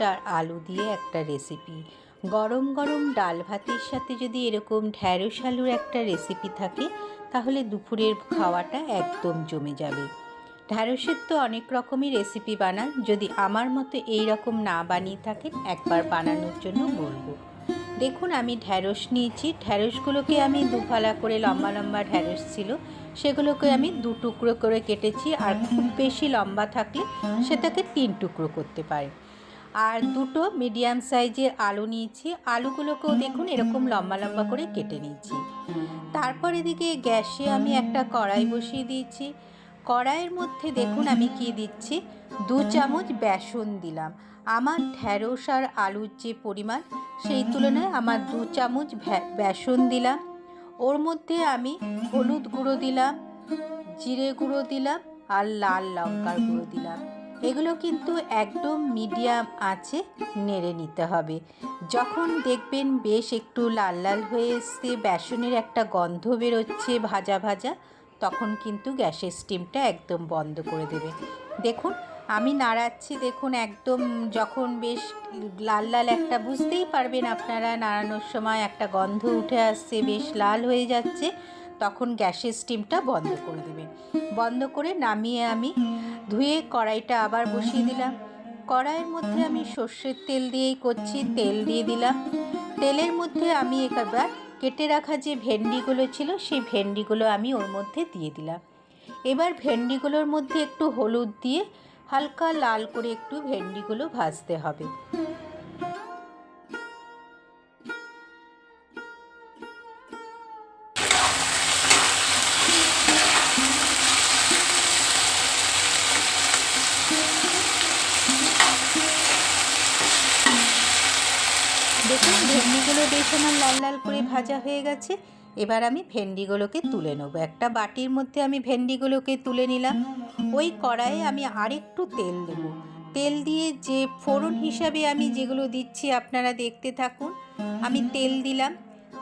আর আলু দিয়ে একটা রেসিপি গরম গরম ডাল ভাতের সাথে যদি এরকম ঢ্যাঁড়স আলুর একটা রেসিপি থাকে, তাহলে দুপুরের খাওয়াটা একদম জমে যাবে। ঢ্যাঁড়সের তো অনেক রকমই রেসিপি বানান, যদি আমার মতো এই রকম না বানিয়ে থাকেন, একবার বানানোর জন্য বলব। দেখুন, আমি ঢ্যাঁড়স নিয়েছি। ঢ্যাঁড়সগুলোকে আমি দুফালা করে লম্বা লম্বা ঢ্যাঁড়স ছিল, সেগুলোকে আমি দু টুকরো করে কেটেছি। আর খুব বেশি লম্বা থাকলে সেটাকে তিন টুকরো করতে পারে আর দুটো মিডিয়াম সাইজের আলু নিয়েছি। আলুগুলোকেও দেখুন এরকম লম্বা লম্বা করে কেটে নিয়েছি। তারপর এদিকে গ্যাসে আমি একটা কড়াই বসিয়ে দিয়েছি। কড়াইয়ের মধ্যে দেখুন আমি কি দিচ্ছি? দু চামচ বেসন দিলাম। আমার ঢ্যাঁড়স আর আলুর যে পরিমাণ, সেই তুলনায় আমার দু চামচ বেসন দিলাম। ওর মধ্যে আমি হলুদ গুঁড়ো দিলাম, জিরে গুঁড়ো দিলাম আর লাল লঙ্কার গুঁড়ো দিলাম। এগুলো কিন্তু একদম মিডিয়াম আঁচে নেড়ে নিতে হবে। যখন দেখবেন বেশ একটু লাল লাল হয়ে এসছে, বেসনের একটা গন্ধ বেরোচ্ছে ভাজা ভাজা, তখন কিন্তু গ্যাসের স্টিমটা একদম বন্ধ করে দেবে। দেখুন, আমি নাড়াচ্ছি, দেখুন একদম যখন বেশ লাল লাল একটা, বুঝতেই পারবেন আপনারা নাড়ানোর সময় একটা গন্ধ উঠে আসছে, বেশ লাল হয়ে যাচ্ছে। তখন গ্যাসের স্টিমটা বন্ধ করে দেবেন বন্ধ করে নামিয়ে আমি ধুয়ে কড়াইটা আবার বসিয়ে দিলাম। কড়াইয়ের মধ্যে আমি সর্ষের তেল দিয়েই করছি, তেল দিয়ে দিলাম। তেলের মধ্যে আমি একবার কেটে রাখা যে ভেন্ডিগুলো ছিল, সেই ভেন্ডিগুলো আমি ওর মধ্যে দিয়ে দিলাম। এবার ভেন্ডিগুলোর মধ্যে একটু হলুদ দিয়ে হালকা লাল করে একটু ভেন্ডিগুলো ভাজতে হবে। দেখুন ভেন্ডিগুলো বেশ আমার লাল লাল করে ভাজা হয়ে গেছে। এবার আমি ভেন্ডিগুলোকে তুলে নেব। একটা বাটির মধ্যে আমি ভেন্ডিগুলোকে তুলে নিলাম। ওই কড়াইয়ে আমি আরেকটু তেল দেবো। তেল দিয়ে যে ফোড়ন হিসাবে আমি যেগুলো দিচ্ছি আপনারা দেখতে থাকুন। আমি তেল দিলাম।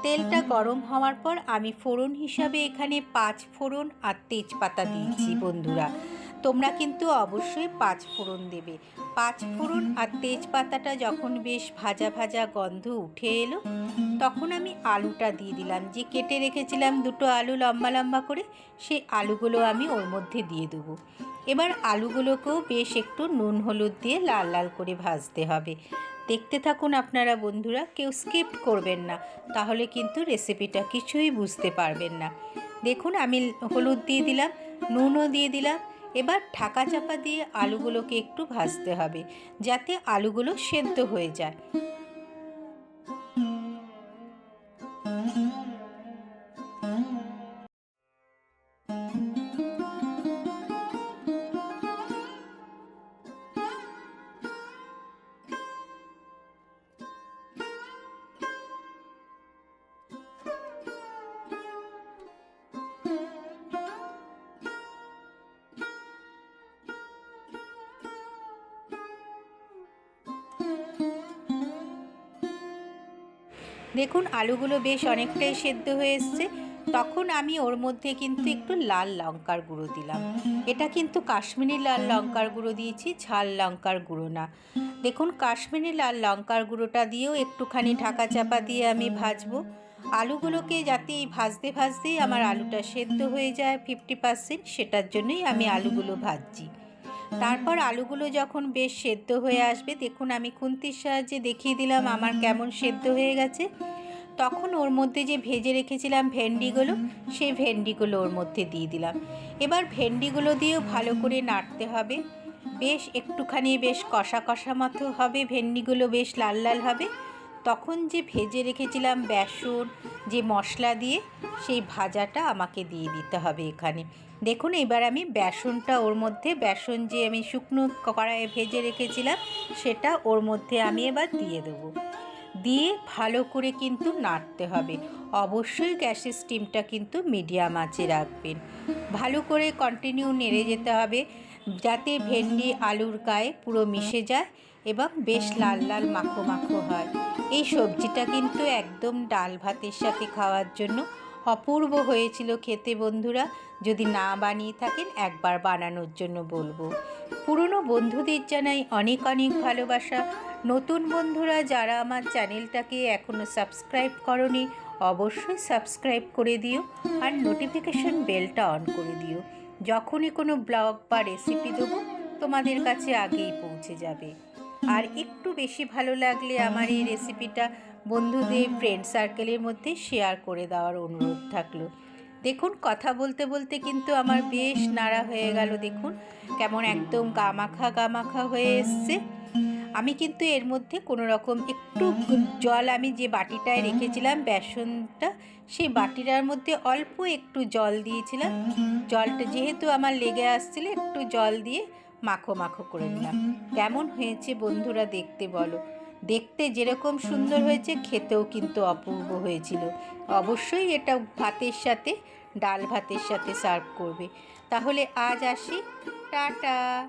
তেলটা গরম হওয়ার পর আমি ফোড়ন হিসাবে এখানে পাঁচ ফোড়ন আর তেজপাতা দিয়েছি বন্ধুরা। তোমরা কিন্তু অবশ্যই পাঁচ ফোড়ন দেবে। পাঁচ ফোড়ন আর তেজপাতাটা যখন বেশ ভাজা ভাজা গন্ধ উঠে এলো, তখন আমি আলুটা দিয়ে দিলাম। যে কেটে রেখেছিলাম দুটো আলু লম্বা লম্বা করে, সেই আলুগুলো আমি ওর মধ্যে দিয়ে দেবো। এবার আলুগুলোকেও বেশ একটু নুন হলুদ দিয়ে লাল লাল করে ভাজতে হবে। দেখতে থাকুন আপনারা বন্ধুরা, কেউ স্কিপ করবেন না, তাহলে কিন্তু রেসিপিটা কিছুই বুঝতে পারবেন না। দেখুন, আমি হলুদ দিয়ে দিলাম, নুনও দিয়ে দিলাম এবার ঢাকা চাপা দিয়ে আলুগুলোকে একটু ভাজতে হবে যাতে আলুগুলো সেদ্ধ হয়ে যায়। দেখুন, আলুগুলো বেশ অনেকটাই সেদ্ধ হয়ে এসছে। তখন আমি ওর মধ্যে কিন্তু একটু লাল লঙ্কার গুঁড়ো দিলাম। এটা কিন্তু কাশ্মীরি লাল লঙ্কার গুঁড়ো দিয়েছি, ঝাল লঙ্কার গুঁড়ো না। দেখুন, কাশ্মীরি লাল লঙ্কার গুঁড়োটা দিয়েও একটুখানি ঢাকা চাপা দিয়ে আমি ভাজবো। আলুগুলোকে যাতে এই ভাজতে ভাজতেই আমার আলুটা সেদ্ধ হয়ে যায় ফিফটি পার্সেন্ট, সেটার জন্যই আমি আলুগুলো ভাজছি। তারপর আলুগুলো যখন বেশ সেদ্ধ হয়ে আসবে, দেখুন আমি খুন্তির সাহায্যে দেখিয়ে দিলাম আমার কেমন সেদ্ধ হয়ে গেছে। তখন ওর মধ্যে যে ভেজে রেখেছিলাম ভেন্ডিগুলো, সেই ভেন্ডিগুলো ওর মধ্যে দিয়ে দিলাম। এবার ভেন্ডিগুলো দিয়েও ভালো করে নাড়তে হবে। বেশ একটুখানি বেশ কষা কষা মতো হবে, ভেন্ডিগুলো বেশ লাল লাল হবে। তখন যে ভেজে রেখেছিলাম বেসন, যে মশলা দিয়ে, সেই ভাজাটা আমাকে দিয়ে দিতে হবে এখানে। দেখুন, এবার আমি বেসনটা ওর মধ্যে, বেসন যে আমি শুকনো কড়াইয়ে ভেজে রেখেছিলাম, সেটা ওর মধ্যে আমি এবার দিয়ে দেবো। দিয়ে ভালো করে কিন্তু নাড়তে হবে। অবশ্যই গ্যাসের স্টিমটা কিন্তু মিডিয়াম আঁচে রাখবেন। ভালো করে কন্টিনিউ নেড়ে যেতে হবে, যাতে ভেন্ডি, আলুর গায়ে পুরো মিশে যায়। এবং বেশ লাল লাল মাখো মাখো হয়। এই সবজিটা কিন্তু একদম ডাল ভাতের সাথে খাওয়ার জন্য অপূর্ব হয়েছিল খেতে বন্ধুরা। যদি না বানিয়ে থাকেন, একবার বানানোর জন্য বলব। পুরনো বন্ধুদের জানাই অনেক অনেক ভালোবাসা। নতুন বন্ধুরা যারা আমার চ্যানেলটাকে এখনও সাবস্ক্রাইব করনি, অবশ্যই সাবস্ক্রাইব করে দিও আর নোটিফিকেশন বেলটা অন করে দিও। যখনই কোনো ব্লগ বা রেসিপি দেবো, তোমাদের কাছে আগেই পৌঁছে যাবে। আর একটু বেশি ভালো লাগলে আমার এই রেসিপিটা বন্ধুদের ফ্রেন্ড সার্কেলের মধ্যে শেয়ার করে দেওয়ার অনুরোধ থাকল। দেখুন, কথা বলতে বলতে কিন্তু আমার বেশ নাড়া হয়ে গেল, দেখুন। কেমন একদম গামাখা গামাখা হয়ে এসছে। আমি কিন্তু এর মধ্যে কোনো রকম একটু জল আমি যে বাটিটায় রেখেছিলাম, বেসনটা, সেই বাটিটার মধ্যে অল্প একটু জল দিয়েছিলাম। জলটা যেহেতু আমার লেগে আসছিল, একটু জল দিয়ে মাখো মাখো করে নিলাম। কেমন হয়েছে বন্ধুরা দেখতে বলো। দেখতে যেরকম সুন্দর হয়েছে, খেতেও কিন্তু অপূর্ব হয়েছিল। অবশ্যই এটা ভাতের সাথে, ডাল ভাতের সাথে সার্ভ করবে। তাহলে আজ আসি। টাটা।